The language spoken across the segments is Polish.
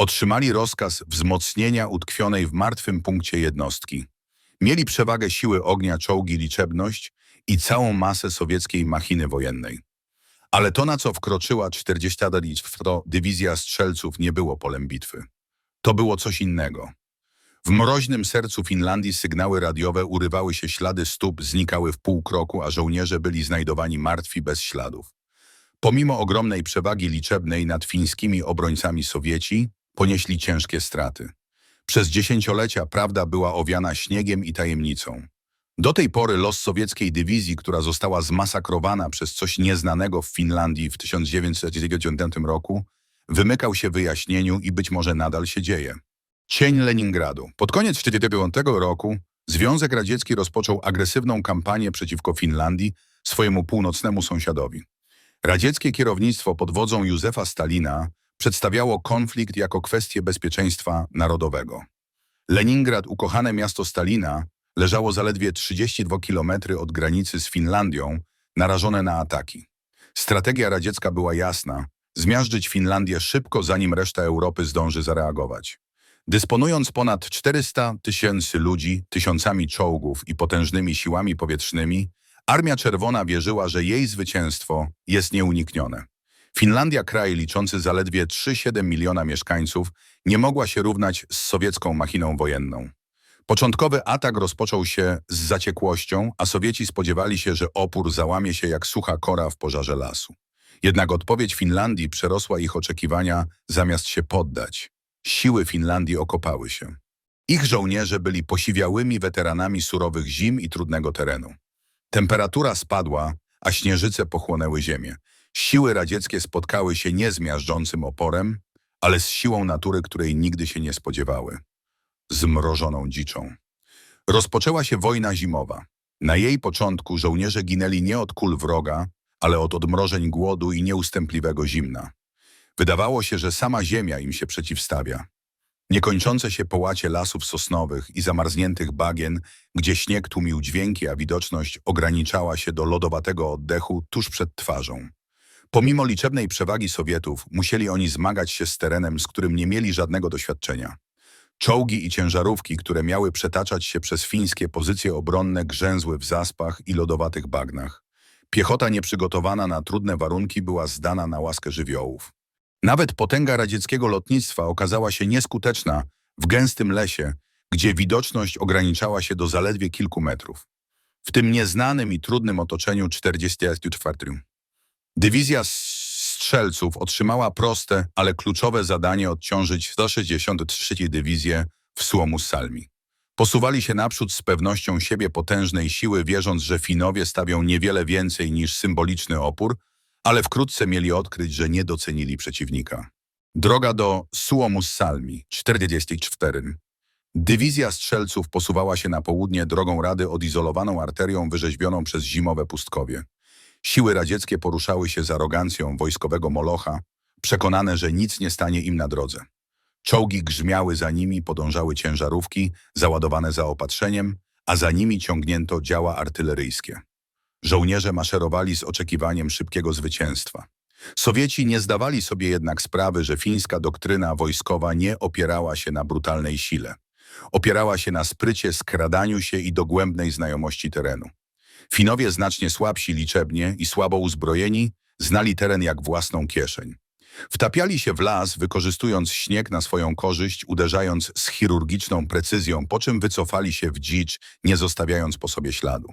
Otrzymali rozkaz wzmocnienia utkwionej w martwym punkcie jednostki. Mieli przewagę siły ognia, czołgi, liczebność i całą masę sowieckiej machiny wojennej. Ale to, na co wkroczyła 44. Dywizja Strzelców, nie było polem bitwy. To było coś innego. W mroźnym sercu Finlandii sygnały radiowe urywały się, ślady stóp znikały w pół kroku, a żołnierze byli znajdowani martwi bez śladów. Pomimo ogromnej przewagi liczebnej nad fińskimi obrońcami Sowieci, ponieśli ciężkie straty. Przez dziesięciolecia prawda była owiana śniegiem i tajemnicą. Do tej pory los sowieckiej dywizji, która została zmasakrowana przez coś nieznanego w Finlandii w 1999 roku, wymykał się wyjaśnieniu i być może nadal się dzieje. Cień Leningradu. Pod koniec 1945 roku Związek Radziecki rozpoczął agresywną kampanię przeciwko Finlandii, swojemu północnemu sąsiadowi. Radzieckie kierownictwo pod wodzą Józefa Stalina przedstawiało konflikt jako kwestię bezpieczeństwa narodowego. Leningrad, ukochane miasto Stalina, leżało zaledwie 32 kilometry od granicy z Finlandią, narażone na ataki. Strategia radziecka była jasna – zmiażdżyć Finlandię szybko, zanim reszta Europy zdąży zareagować. Dysponując ponad 400 tysięcy ludzi, tysiącami czołgów i potężnymi siłami powietrznymi, Armia Czerwona wierzyła, że jej zwycięstwo jest nieuniknione. Finlandia, kraj liczący zaledwie 3,7 miliona mieszkańców, nie mogła się równać z sowiecką machiną wojenną. Początkowy atak rozpoczął się z zaciekłością, a Sowieci spodziewali się, że opór załamie się jak sucha kora w pożarze lasu. Jednak odpowiedź Finlandii przerosła ich oczekiwania, zamiast się poddać. Siły Finlandii okopały się. Ich żołnierze byli posiwiałymi weteranami surowych zim i trudnego terenu. Temperatura spadła, a śnieżyce pochłonęły ziemię. Siły radzieckie spotkały się nie z miażdżącym oporem, ale z siłą natury, której nigdy się nie spodziewały. Zmrożoną dziczą. Rozpoczęła się wojna zimowa. Na jej początku żołnierze ginęli nie od kul wroga, ale od odmrożeń głodu i nieustępliwego zimna. Wydawało się, że sama ziemia im się przeciwstawia. Niekończące się połacie lasów sosnowych i zamarzniętych bagien, gdzie śnieg tłumił dźwięki, a widoczność ograniczała się do lodowatego oddechu tuż przed twarzą. Pomimo liczebnej przewagi Sowietów, musieli oni zmagać się z terenem, z którym nie mieli żadnego doświadczenia. Czołgi i ciężarówki, które miały przetaczać się przez fińskie pozycje obronne, grzęzły w zaspach i lodowatych bagnach. Piechota nieprzygotowana na trudne warunki była zdana na łaskę żywiołów. Nawet potęga radzieckiego lotnictwa okazała się nieskuteczna w gęstym lesie, gdzie widoczność ograniczała się do zaledwie kilku metrów. W tym nieznanym i trudnym otoczeniu 44. Dywizja strzelców otrzymała proste, ale kluczowe zadanie odciążyć 163 Dywizję w Suomus Salmi. Posuwali się naprzód z pewnością siebie potężnej siły, wierząc, że Finowie stawią niewiele więcej niż symboliczny opór, ale wkrótce mieli odkryć, że nie docenili przeciwnika. Droga do Suomus Salmi, 44. Dywizja strzelców posuwała się na południe drogą Rady odizolowaną arterią wyrzeźbioną przez zimowe pustkowie. Siły radzieckie poruszały się z arogancją wojskowego molocha, przekonane, że nic nie stanie im na drodze. Czołgi grzmiały za nimi, podążały ciężarówki, załadowane zaopatrzeniem, a za nimi ciągnięto działa artyleryjskie. Żołnierze maszerowali z oczekiwaniem szybkiego zwycięstwa. Sowieci nie zdawali sobie jednak sprawy, że fińska doktryna wojskowa nie opierała się na brutalnej sile. Opierała się na sprycie, skradaniu się i dogłębnej znajomości terenu. Finowie znacznie słabsi liczebnie i słabo uzbrojeni, znali teren jak własną kieszeń. Wtapiali się w las, wykorzystując śnieg na swoją korzyść, uderzając z chirurgiczną precyzją, po czym wycofali się w dzicz, nie zostawiając po sobie śladu.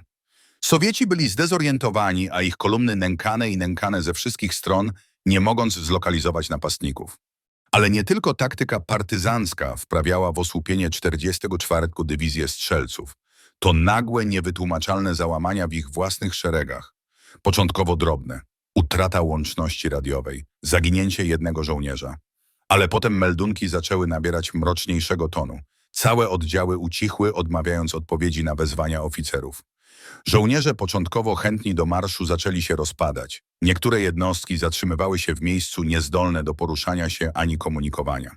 Sowieci byli zdezorientowani, a ich kolumny nękane i nękane ze wszystkich stron, nie mogąc zlokalizować napastników. Ale nie tylko taktyka partyzancka wprawiała w osłupienie 44. Dywizję Strzelców. To nagłe, niewytłumaczalne załamania w ich własnych szeregach. Początkowo drobne. Utrata łączności radiowej, zaginięcie jednego żołnierza. Ale potem meldunki zaczęły nabierać mroczniejszego tonu. Całe oddziały ucichły, odmawiając odpowiedzi na wezwania oficerów. Żołnierze początkowo chętni do marszu zaczęli się rozpadać. Niektóre jednostki zatrzymywały się w miejscu niezdolne do poruszania się ani komunikowania.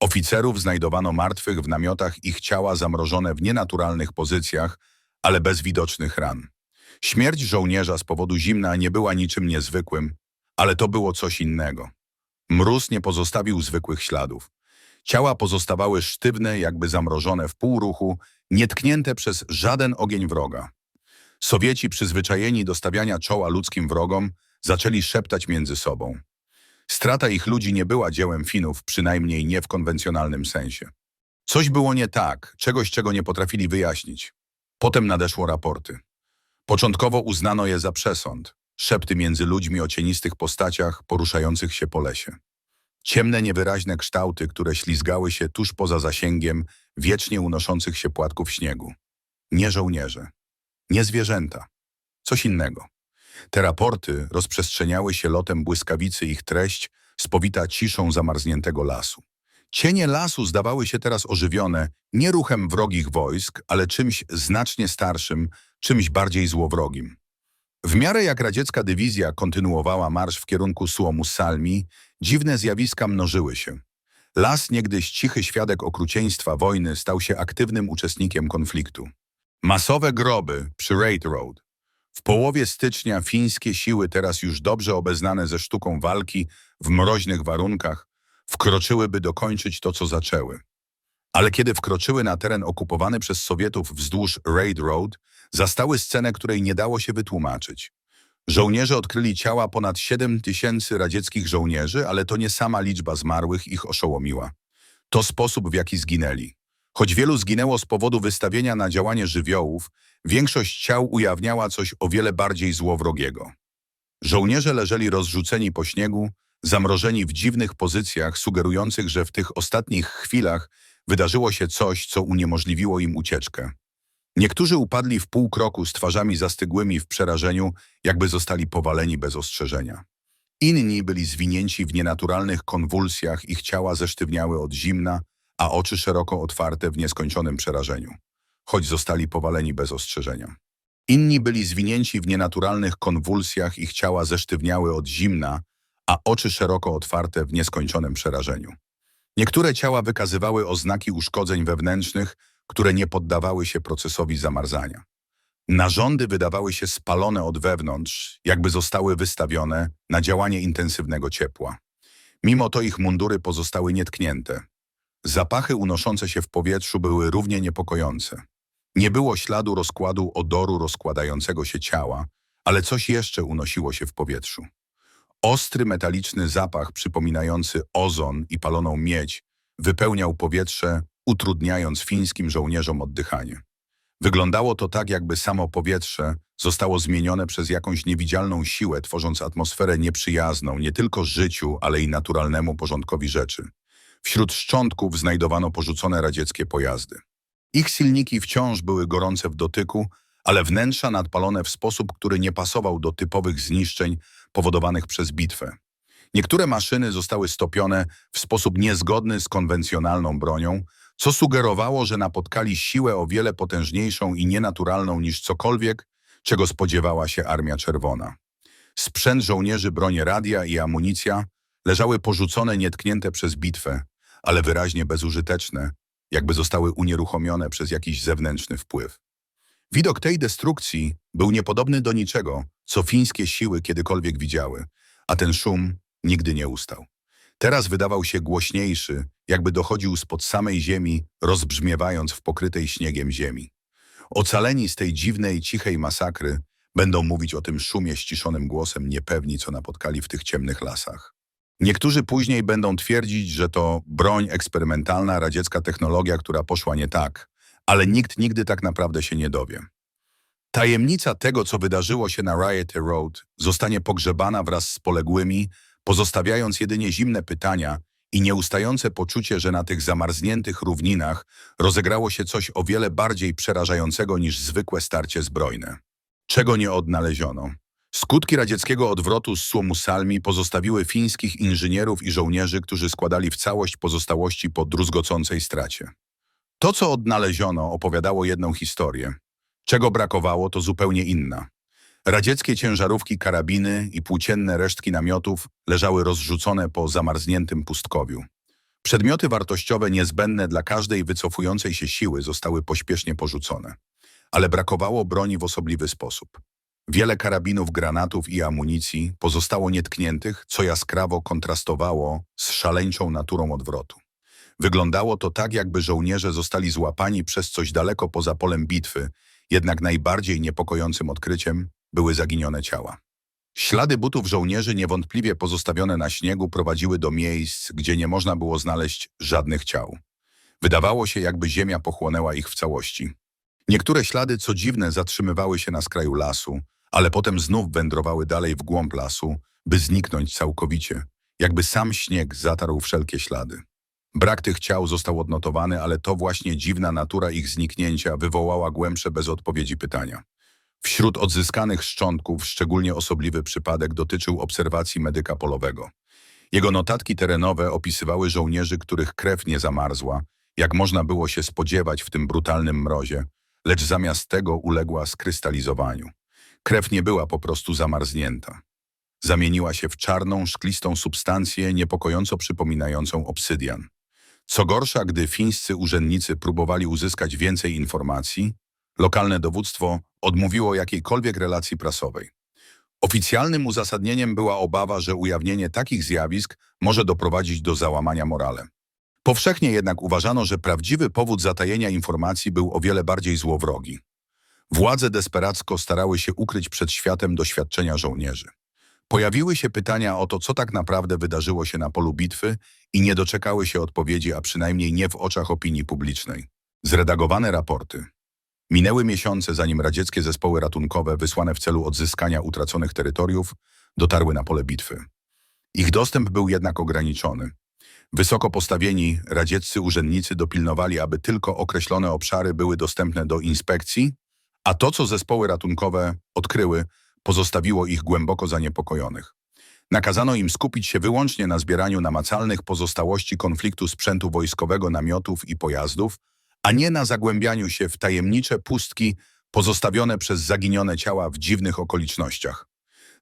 Oficerów znajdowano martwych w namiotach, ich ciała zamrożone w nienaturalnych pozycjach, ale bez widocznych ran. Śmierć żołnierza z powodu zimna nie była niczym niezwykłym, ale to było coś innego. Mróz nie pozostawił zwykłych śladów. Ciała pozostawały sztywne, jakby zamrożone w półruchu, nietknięte przez żaden ogień wroga. Sowieci, przyzwyczajeni do stawiania czoła ludzkim wrogom, zaczęli szeptać między sobą. Strata ich ludzi nie była dziełem Finów, przynajmniej nie w konwencjonalnym sensie. Coś było nie tak, czegoś, czego nie potrafili wyjaśnić. Potem nadeszło raporty. Początkowo uznano je za przesąd, szepty między ludźmi o cienistych postaciach poruszających się po lesie. Ciemne, niewyraźne kształty, które ślizgały się tuż poza zasięgiem wiecznie unoszących się płatków śniegu. Nie żołnierze, nie zwierzęta, coś innego. Te raporty rozprzestrzeniały się lotem błyskawicy ich treść, spowita ciszą zamarzniętego lasu. Cienie lasu zdawały się teraz ożywione nie ruchem wrogich wojsk, ale czymś znacznie starszym, czymś bardziej złowrogim. W miarę jak radziecka dywizja kontynuowała marsz w kierunku Suomu Salmi, dziwne zjawiska mnożyły się. Las, niegdyś cichy świadek okrucieństwa wojny, stał się aktywnym uczestnikiem konfliktu. Masowe groby przy Raid Road. W połowie stycznia fińskie siły, teraz już dobrze obeznane ze sztuką walki w mroźnych warunkach, wkroczyłyby dokończyć to, co zaczęły. Ale kiedy wkroczyły na teren okupowany przez Sowietów wzdłuż Raid Road, zastały scenę, której nie dało się wytłumaczyć. Żołnierze odkryli ciała ponad 7 tysięcy radzieckich żołnierzy, ale to nie sama liczba zmarłych ich oszołomiła. To sposób, w jaki zginęli. Choć wielu zginęło z powodu wystawienia na działanie żywiołów, większość ciał ujawniała coś o wiele bardziej złowrogiego. Żołnierze leżeli rozrzuceni po śniegu, zamrożeni w dziwnych pozycjach, sugerujących, że w tych ostatnich chwilach wydarzyło się coś, co uniemożliwiło im ucieczkę. Niektórzy upadli w pół kroku z twarzami zastygłymi w przerażeniu, jakby zostali powaleni bez ostrzeżenia. Inni byli zwinięci w nienaturalnych konwulsjach, ich ciała zesztywniały od zimna, a oczy szeroko otwarte w nieskończonym przerażeniu, choć zostali powaleni bez ostrzeżenia. Inni byli zwinięci w nienaturalnych konwulsjach, ich ciała zesztywniały od zimna, a oczy szeroko otwarte w nieskończonym przerażeniu. Niektóre ciała wykazywały oznaki uszkodzeń wewnętrznych, które nie poddawały się procesowi zamarzania. Narządy wydawały się spalone od wewnątrz, jakby zostały wystawione na działanie intensywnego ciepła. Mimo to ich mundury pozostały nietknięte. Zapachy unoszące się w powietrzu były równie niepokojące. Nie było śladu rozkładu odoru rozkładającego się ciała, ale coś jeszcze unosiło się w powietrzu. Ostry metaliczny zapach przypominający ozon i paloną miedź wypełniał powietrze, utrudniając fińskim żołnierzom oddychanie. Wyglądało to tak, jakby samo powietrze zostało zmienione przez jakąś niewidzialną siłę, tworząc atmosferę nieprzyjazną nie tylko życiu, ale i naturalnemu porządkowi rzeczy. Wśród szczątków znajdowano porzucone radzieckie pojazdy. Ich silniki wciąż były gorące w dotyku, ale wnętrza nadpalone w sposób, który nie pasował do typowych zniszczeń powodowanych przez bitwę. Niektóre maszyny zostały stopione w sposób niezgodny z konwencjonalną bronią, co sugerowało, że napotkali siłę o wiele potężniejszą i nienaturalną niż cokolwiek, czego spodziewała się Armia Czerwona. Sprzęt żołnierzy, bronie radia i amunicja leżały porzucone, nietknięte przez bitwę, ale wyraźnie bezużyteczne, jakby zostały unieruchomione przez jakiś zewnętrzny wpływ. Widok tej destrukcji był niepodobny do niczego, co fińskie siły kiedykolwiek widziały, a ten szum nigdy nie ustał. Teraz wydawał się głośniejszy, jakby dochodził spod samej ziemi, rozbrzmiewając w pokrytej śniegiem ziemi. Ocaleni z tej dziwnej, cichej masakry będą mówić o tym szumie ściszonym głosem niepewni, co napotkali w tych ciemnych lasach. Niektórzy później będą twierdzić, że to broń eksperymentalna, radziecka technologia, która poszła nie tak, ale nikt nigdy tak naprawdę się nie dowie. Tajemnica tego, co wydarzyło się na Riot Road, zostanie pogrzebana wraz z poległymi, pozostawiając jedynie zimne pytania i nieustające poczucie, że na tych zamarzniętych równinach rozegrało się coś o wiele bardziej przerażającego niż zwykłe starcie zbrojne. Czego nie odnaleziono? Skutki radzieckiego odwrotu z Suomusalmi pozostawiły fińskich inżynierów i żołnierzy, którzy składali w całość pozostałości po druzgocącej stracie. To, co odnaleziono, opowiadało jedną historię. Czego brakowało, to zupełnie inna. Radzieckie ciężarówki, karabiny i płócienne resztki namiotów leżały rozrzucone po zamarzniętym pustkowiu. Przedmioty wartościowe niezbędne dla każdej wycofującej się siły zostały pośpiesznie porzucone. Ale brakowało broni w osobliwy sposób. Wiele karabinów, granatów i amunicji pozostało nietkniętych, co jaskrawo kontrastowało z szaleńczą naturą odwrotu. Wyglądało to tak, jakby żołnierze zostali złapani przez coś daleko poza polem bitwy, jednak najbardziej niepokojącym odkryciem były zaginione ciała. Ślady butów żołnierzy niewątpliwie pozostawione na śniegu prowadziły do miejsc, gdzie nie można było znaleźć żadnych ciał. Wydawało się, jakby ziemia pochłonęła ich w całości. Niektóre ślady, co dziwne, zatrzymywały się na skraju lasu, ale potem znów wędrowały dalej w głąb lasu, by zniknąć całkowicie, jakby sam śnieg zatarł wszelkie ślady. Brak tych ciał został odnotowany, ale to właśnie dziwna natura ich zniknięcia wywołała głębsze bez odpowiedzi pytania. Wśród odzyskanych szczątków szczególnie osobliwy przypadek dotyczył obserwacji medyka polowego. Jego notatki terenowe opisywały żołnierzy, których krew nie zamarzła, jak można było się spodziewać w tym brutalnym mrozie, lecz zamiast tego uległa skrystalizowaniu. Krew nie była po prostu zamarznięta. Zamieniła się w czarną, szklistą substancję niepokojąco przypominającą obsydian. Co gorsza, gdy fińscy urzędnicy próbowali uzyskać więcej informacji, lokalne dowództwo odmówiło jakiejkolwiek relacji prasowej. Oficjalnym uzasadnieniem była obawa, że ujawnienie takich zjawisk może doprowadzić do załamania morale. Powszechnie jednak uważano, że prawdziwy powód zatajenia informacji był o wiele bardziej złowrogi. Władze desperacko starały się ukryć przed światem doświadczenia żołnierzy. Pojawiły się pytania o to, co tak naprawdę wydarzyło się na polu bitwy i nie doczekały się odpowiedzi, a przynajmniej nie w oczach opinii publicznej. Zredagowane raporty. Minęły miesiące, zanim radzieckie zespoły ratunkowe wysłane w celu odzyskania utraconych terytoriów dotarły na pole bitwy. Ich dostęp był jednak ograniczony. Wysoko postawieni radzieccy urzędnicy dopilnowali, aby tylko określone obszary były dostępne do inspekcji, a to, co zespoły ratunkowe odkryły, pozostawiło ich głęboko zaniepokojonych. Nakazano im skupić się wyłącznie na zbieraniu namacalnych pozostałości konfliktu sprzętu wojskowego, namiotów i pojazdów, a nie na zagłębianiu się w tajemnicze pustki pozostawione przez zaginione ciała w dziwnych okolicznościach.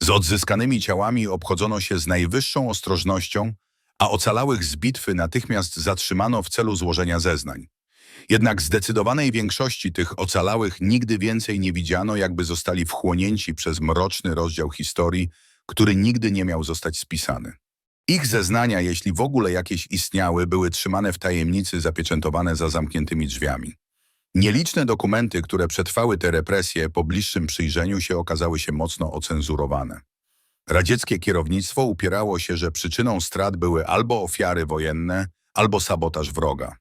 Z odzyskanymi ciałami obchodzono się z najwyższą ostrożnością, a ocalałych z bitwy natychmiast zatrzymano w celu złożenia zeznań. Jednak zdecydowanej większości tych ocalałych nigdy więcej nie widziano, jakby zostali wchłonięci przez mroczny rozdział historii, który nigdy nie miał zostać spisany. Ich zeznania, jeśli w ogóle jakieś istniały, były trzymane w tajemnicy zapieczętowane za zamkniętymi drzwiami. Nieliczne dokumenty, które przetrwały te represje, po bliższym przyjrzeniu się okazały się mocno ocenzurowane. Radzieckie kierownictwo upierało się, że przyczyną strat były albo ofiary wojenne, albo sabotaż wroga.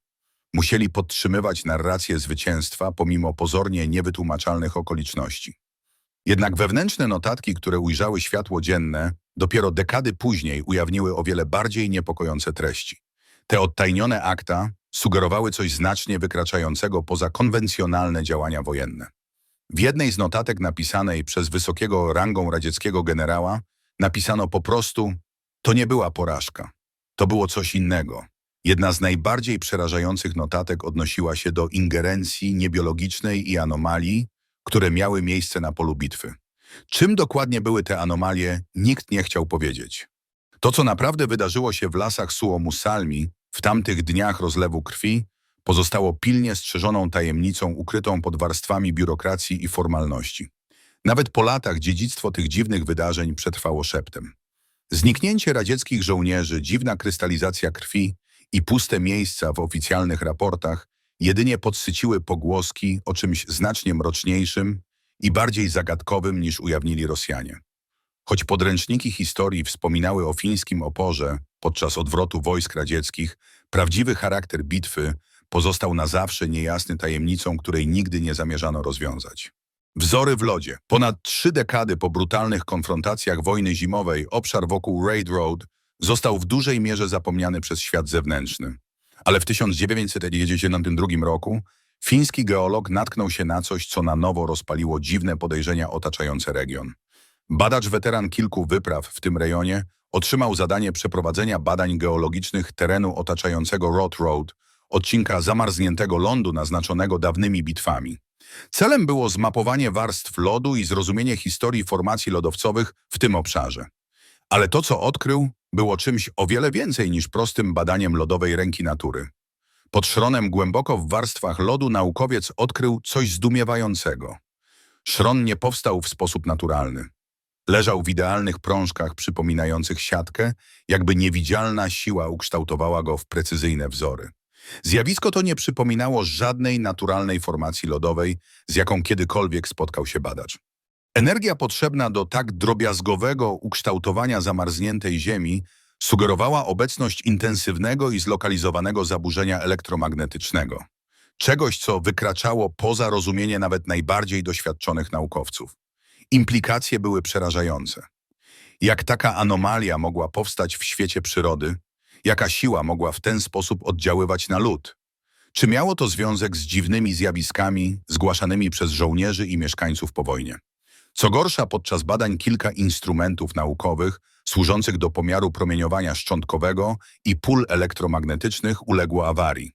Musieli podtrzymywać narrację zwycięstwa pomimo pozornie niewytłumaczalnych okoliczności. Jednak wewnętrzne notatki, które ujrzały światło dzienne, dopiero dekady później ujawniły o wiele bardziej niepokojące treści. Te odtajnione akta sugerowały coś znacznie wykraczającego poza konwencjonalne działania wojenne. W jednej z notatek napisanej przez wysokiego rangą radzieckiego generała napisano po prostu to nie była porażka, to było coś innego. Jedna z najbardziej przerażających notatek odnosiła się do ingerencji niebiologicznej i anomalii, które miały miejsce na polu bitwy. Czym dokładnie były te anomalie, nikt nie chciał powiedzieć. To, co naprawdę wydarzyło się w lasach Suomussalmi w tamtych dniach rozlewu krwi, pozostało pilnie strzeżoną tajemnicą ukrytą pod warstwami biurokracji i formalności. Nawet po latach dziedzictwo tych dziwnych wydarzeń przetrwało szeptem. Zniknięcie radzieckich żołnierzy, dziwna krystalizacja krwi i puste miejsca w oficjalnych raportach jedynie podsyciły pogłoski o czymś znacznie mroczniejszym i bardziej zagadkowym niż ujawnili Rosjanie. Choć podręczniki historii wspominały o fińskim oporze podczas odwrotu wojsk radzieckich, prawdziwy charakter bitwy pozostał na zawsze niejasny tajemnicą, której nigdy nie zamierzano rozwiązać. Wzory w lodzie. Ponad trzy dekady po brutalnych konfrontacjach wojny zimowej obszar wokół Raid Road został w dużej mierze zapomniany przez świat zewnętrzny. Ale w 1992 roku fiński geolog natknął się na coś, co na nowo rozpaliło dziwne podejrzenia otaczające region. Badacz weteran kilku wypraw w tym rejonie otrzymał zadanie przeprowadzenia badań geologicznych terenu otaczającego Road Road, odcinka zamarzniętego lądu naznaczonego dawnymi bitwami. Celem było zmapowanie warstw lodu i zrozumienie historii formacji lodowcowych w tym obszarze. Ale to, co odkrył, było czymś o wiele więcej niż prostym badaniem lodowej ręki natury. Pod szronem głęboko w warstwach lodu naukowiec odkrył coś zdumiewającego. Szron nie powstał w sposób naturalny. Leżał w idealnych prążkach przypominających siatkę, jakby niewidzialna siła ukształtowała go w precyzyjne wzory. Zjawisko to nie przypominało żadnej naturalnej formacji lodowej, z jaką kiedykolwiek spotkał się badacz. Energia potrzebna do tak drobiazgowego ukształtowania zamarzniętej Ziemi sugerowała obecność intensywnego i zlokalizowanego zaburzenia elektromagnetycznego. Czegoś, co wykraczało poza rozumienie nawet najbardziej doświadczonych naukowców. Implikacje były przerażające. Jak taka anomalia mogła powstać w świecie przyrody, jaka siła mogła w ten sposób oddziaływać na lud? Czy miało to związek z dziwnymi zjawiskami zgłaszanymi przez żołnierzy i mieszkańców po wojnie? Co gorsza, podczas badań kilka instrumentów naukowych służących do pomiaru promieniowania szczątkowego i pól elektromagnetycznych uległo awarii.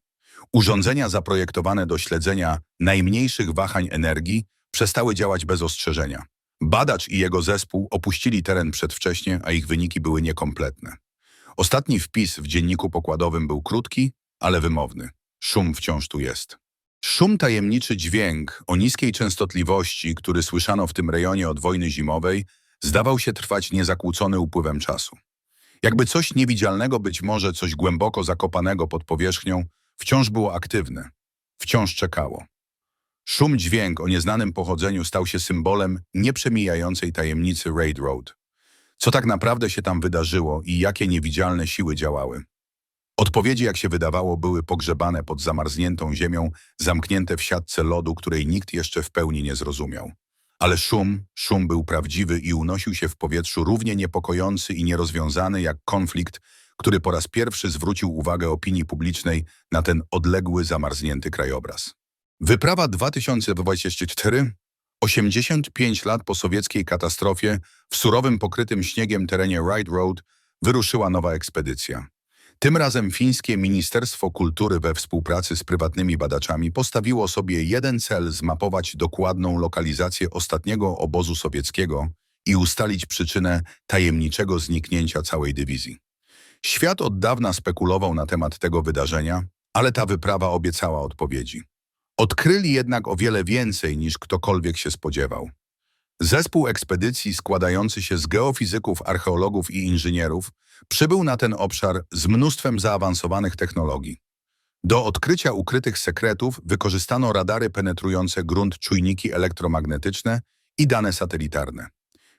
Urządzenia zaprojektowane do śledzenia najmniejszych wahań energii przestały działać bez ostrzeżenia. Badacz i jego zespół opuścili teren przedwcześnie, a ich wyniki były niekompletne. Ostatni wpis w dzienniku pokładowym był krótki, ale wymowny. Szum wciąż tu jest. Szum tajemniczy dźwięk o niskiej częstotliwości, który słyszano w tym rejonie od wojny zimowej, zdawał się trwać niezakłócony upływem czasu. Jakby coś niewidzialnego, być może coś głęboko zakopanego pod powierzchnią, wciąż było aktywne, wciąż czekało. Szum dźwięk o nieznanym pochodzeniu stał się symbolem nieprzemijającej tajemnicy Raid Road. Co tak naprawdę się tam wydarzyło i jakie niewidzialne siły działały? Odpowiedzi, jak się wydawało, były pogrzebane pod zamarzniętą ziemią, zamknięte w siatce lodu, której nikt jeszcze w pełni nie zrozumiał. Ale szum, szum był prawdziwy i unosił się w powietrzu równie niepokojący i nierozwiązany jak konflikt, który po raz pierwszy zwrócił uwagę opinii publicznej na ten odległy, zamarznięty krajobraz. Wyprawa 2024 85 lat po sowieckiej katastrofie w surowym pokrytym śniegiem terenie Ride Road wyruszyła nowa ekspedycja. Tym razem fińskie Ministerstwo Kultury we współpracy z prywatnymi badaczami postawiło sobie jeden cel zmapować dokładną lokalizację ostatniego obozu sowieckiego i ustalić przyczynę tajemniczego zniknięcia całej dywizji. Świat od dawna spekulował na temat tego wydarzenia, ale ta wyprawa obiecała odpowiedzi. Odkryli jednak o wiele więcej niż ktokolwiek się spodziewał. Zespół ekspedycji składający się z geofizyków, archeologów i inżynierów przybył na ten obszar z mnóstwem zaawansowanych technologii. Do odkrycia ukrytych sekretów wykorzystano radary penetrujące grunt czujniki elektromagnetyczne i dane satelitarne.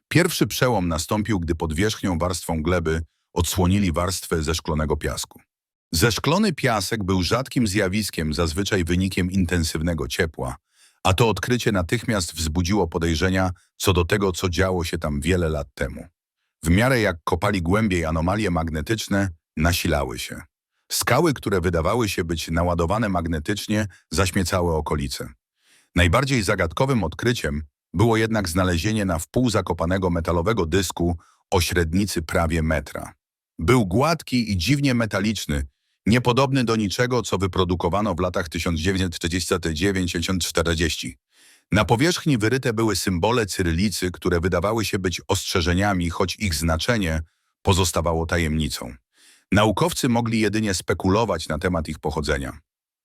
Pierwszy przełom nastąpił, gdy pod wierzchnią warstwą gleby odsłonili warstwę ze szklonego piasku. Zeszklony piasek był rzadkim zjawiskiem, zazwyczaj wynikiem intensywnego ciepła, a to odkrycie natychmiast wzbudziło podejrzenia co do tego, co działo się tam wiele lat temu. W miarę jak kopali głębiej anomalie magnetyczne, nasilały się. Skały, które wydawały się być naładowane magnetycznie, zaśmiecały okolice. Najbardziej zagadkowym odkryciem było jednak znalezienie na wpół zakopanego metalowego dysku o średnicy prawie metra. Był gładki i dziwnie metaliczny, niepodobny do niczego, co wyprodukowano w latach 1939-40. Na powierzchni wyryte były symbole cyrylicy, które wydawały się być ostrzeżeniami, choć ich znaczenie pozostawało tajemnicą. Naukowcy mogli jedynie spekulować na temat ich pochodzenia.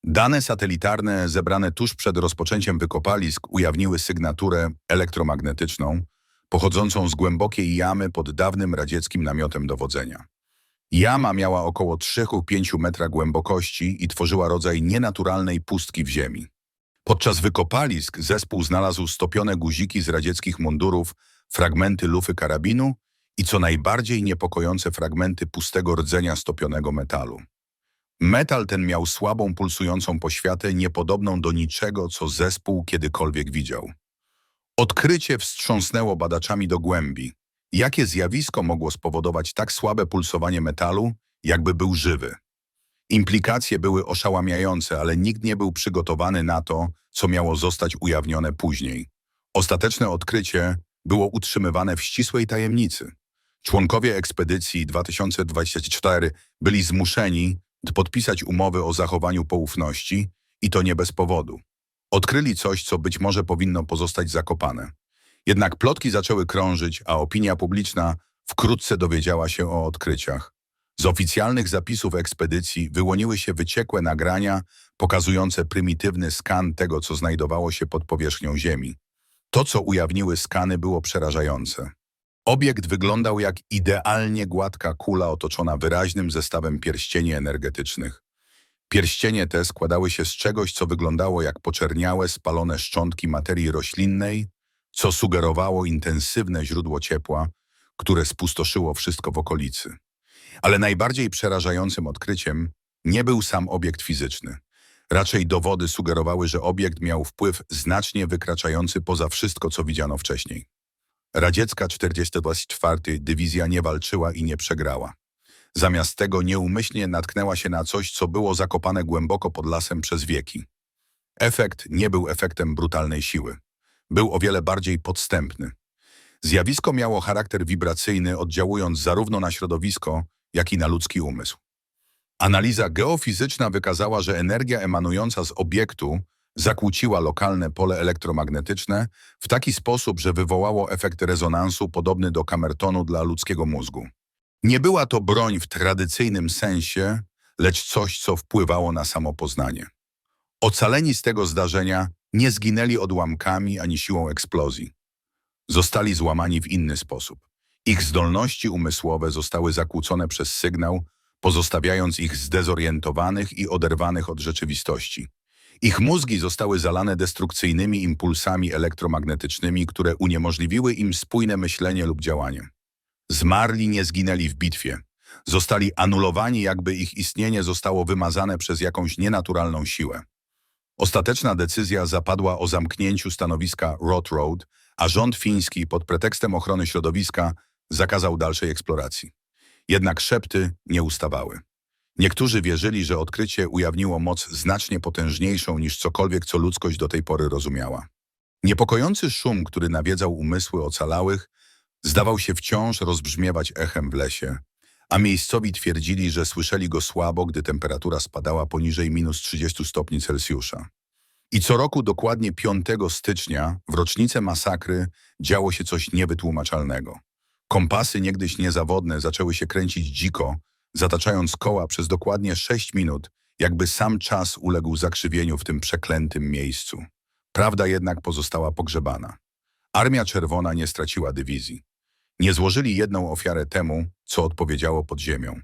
Dane satelitarne zebrane tuż przed rozpoczęciem wykopalisk ujawniły sygnaturę elektromagnetyczną, pochodzącą z głębokiej jamy pod dawnym radzieckim namiotem dowodzenia. Jama miała około 3-5 metra głębokości i tworzyła rodzaj nienaturalnej pustki w ziemi. Podczas wykopalisk zespół znalazł stopione guziki z radzieckich mundurów, fragmenty lufy karabinu i co najbardziej niepokojące fragmenty pustego rdzenia stopionego metalu. Metal ten miał słabą, pulsującą poświatę, niepodobną do niczego, co zespół kiedykolwiek widział. Odkrycie wstrząsnęło badaczami do głębi. Jakie zjawisko mogło spowodować tak słabe pulsowanie metalu, jakby był żywy? Implikacje były oszałamiające, ale nikt nie był przygotowany na to, co miało zostać ujawnione później. Ostateczne odkrycie było utrzymywane w ścisłej tajemnicy. Członkowie ekspedycji 2024 byli zmuszeni podpisać umowy o zachowaniu poufności i to nie bez powodu. Odkryli coś, co być może powinno pozostać zakopane. Jednak plotki zaczęły krążyć, a opinia publiczna wkrótce dowiedziała się o odkryciach. Z oficjalnych zapisów ekspedycji wyłoniły się wyciekłe nagrania pokazujące prymitywny skan tego, co znajdowało się pod powierzchnią Ziemi. To, co ujawniły skany, było przerażające. Obiekt wyglądał jak idealnie gładka kula otoczona wyraźnym zestawem pierścieni energetycznych. Pierścienie te składały się z czegoś, co wyglądało jak poczerniałe, spalone szczątki materii roślinnej, co sugerowało intensywne źródło ciepła, które spustoszyło wszystko w okolicy. Ale najbardziej przerażającym odkryciem nie był sam obiekt fizyczny. Raczej dowody sugerowały, że obiekt miał wpływ znacznie wykraczający poza wszystko, co widziano wcześniej. Radziecka 44. Dywizja nie walczyła i nie przegrała. Zamiast tego nieumyślnie natknęła się na coś, co było zakopane głęboko pod lasem przez wieki. Efekt nie był efektem brutalnej siły. Był o wiele bardziej podstępny. Zjawisko miało charakter wibracyjny, oddziałując zarówno na środowisko, jak i na ludzki umysł. Analiza geofizyczna wykazała, że energia emanująca z obiektu zakłóciła lokalne pole elektromagnetyczne w taki sposób, że wywołało efekt rezonansu podobny do kamertonu dla ludzkiego mózgu. Nie była to broń w tradycyjnym sensie, lecz coś, co wpływało na samopoznanie. Ocaleni z tego zdarzenia nie zginęli odłamkami ani siłą eksplozji. Zostali złamani w inny sposób. Ich zdolności umysłowe zostały zakłócone przez sygnał, pozostawiając ich zdezorientowanych i oderwanych od rzeczywistości. Ich mózgi zostały zalane destrukcyjnymi impulsami elektromagnetycznymi, które uniemożliwiły im spójne myślenie lub działanie. Zmarli nie zginęli w bitwie. Zostali anulowani, jakby ich istnienie zostało wymazane przez jakąś nienaturalną siłę. Ostateczna decyzja zapadła o zamknięciu stanowiska Rot Road, a rząd fiński pod pretekstem ochrony środowiska zakazał dalszej eksploracji. Jednak szepty nie ustawały. Niektórzy wierzyli, że odkrycie ujawniło moc znacznie potężniejszą niż cokolwiek, co ludzkość do tej pory rozumiała. Niepokojący szum, który nawiedzał umysły ocalałych, zdawał się wciąż rozbrzmiewać echem w lesie, a miejscowi twierdzili, że słyszeli go słabo, gdy temperatura spadała poniżej minus 30 stopni Celsjusza. I co roku dokładnie 5 stycznia, w rocznicę masakry, działo się coś niewytłumaczalnego. Kompasy niegdyś niezawodne zaczęły się kręcić dziko, zataczając koła przez dokładnie 6 minut, jakby sam czas uległ zakrzywieniu w tym przeklętym miejscu. Prawda jednak pozostała pogrzebana. Armia Czerwona nie straciła dywizji. Nie złożyli jedną ofiarę temu, co odpowiedziało pod ziemią.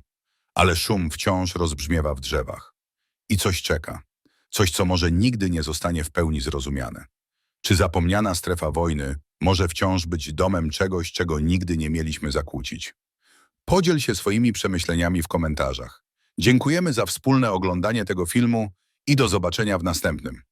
Ale szum wciąż rozbrzmiewa w drzewach. I coś czeka. Coś, co może nigdy nie zostanie w pełni zrozumiane. Czy zapomniana strefa wojny może wciąż być domem czegoś, czego nigdy nie mieliśmy zakłócić? Podziel się swoimi przemyśleniami w komentarzach. Dziękujemy za wspólne oglądanie tego filmu i do zobaczenia w następnym.